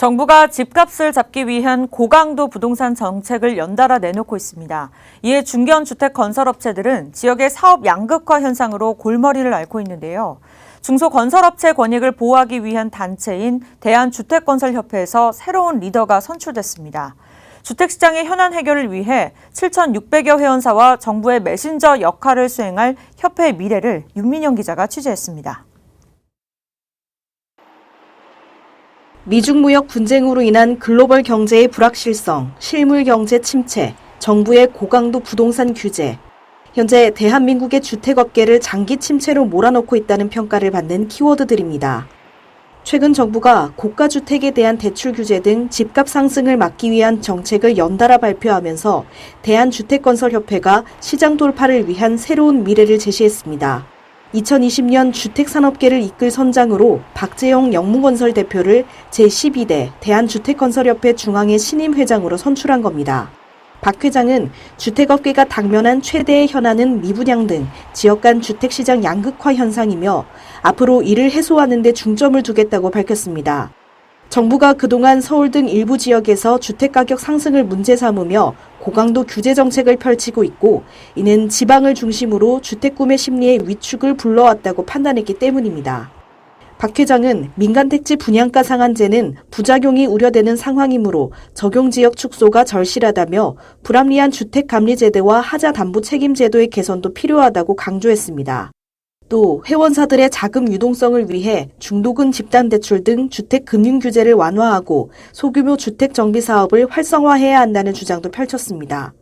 정부가 집값을 잡기 위한 고강도 부동산 정책을 연달아 내놓고 있습니다. 이에 중견 주택 건설업체들은 지역의 사업 양극화 현상으로 골머리를 앓고 있는데요. 중소건설업체 권익을 보호하기 위한 단체인 대한주택건설협회에서 새로운 리더가 선출됐습니다. 주택시장의 현안 해결을 위해 7,600여 회원사와 정부의 메신저 역할을 수행할 협회의 미래를 윤민영 기자가 취재했습니다. 미중 무역 분쟁으로 인한 글로벌 경제의 불확실성, 실물 경제 침체, 정부의 고강도 부동산 규제, 현재 대한민국의 주택업계를 장기 침체로 몰아넣고 있다는 평가를 받는 키워드들입니다. 최근 정부가 고가 주택에 대한 대출 규제 등 집값 상승을 막기 위한 정책을 연달아 발표하면서 대한주택건설협회가 시장 돌파를 위한 새로운 미래를 제시했습니다. 2020년 주택산업계를 이끌 선장으로 박재영 영무건설 대표를 제12대 대한주택건설협회 중앙회 신임 회장으로 선출한 겁니다. 박 회장은 주택업계가 당면한 최대의 현안은 미분양 등 지역 간 주택시장 양극화 현상이며 앞으로 이를 해소하는 데 중점을 두겠다고 밝혔습니다. 정부가 그동안 서울 등 일부 지역에서 주택가격 상승을 문제 삼으며 고강도 규제 정책을 펼치고 있고 이는 지방을 중심으로 주택 구매 심리의 위축을 불러왔다고 판단했기 때문입니다. 박 회장은 민간 택지 분양가 상한제는 부작용이 우려되는 상황이므로 적용 지역 축소가 절실하다며 불합리한 주택 감리 제도와 하자 담보 책임 제도의 개선도 필요하다고 강조했습니다. 또 회원사들의 자금 유동성을 위해 중도금 집단 대출 등 주택 금융 규제를 완화하고 소규모 주택 정비 사업을 활성화해야 한다는 주장도 펼쳤습니다.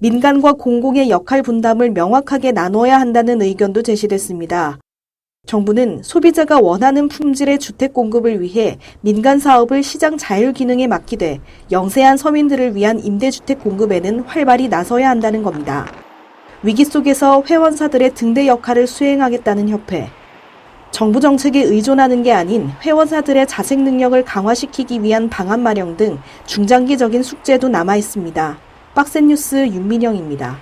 민간과 공공의 역할 분담을 명확하게 나눠야 한다는 의견도 제시됐습니다. 정부는 소비자가 원하는 품질의 주택 공급을 위해 민간 사업을 시장 자율 기능에 맡기되 영세한 서민들을 위한 임대주택 공급에는 활발히 나서야 한다는 겁니다. 위기 속에서 회원사들의 등대 역할을 수행하겠다는 협회. 정부 정책에 의존하는 게 아닌 회원사들의 자생 능력을 강화시키기 위한 방안 마련 등 중장기적인 숙제도 남아 있습니다. 빡센 뉴스 윤민영입니다.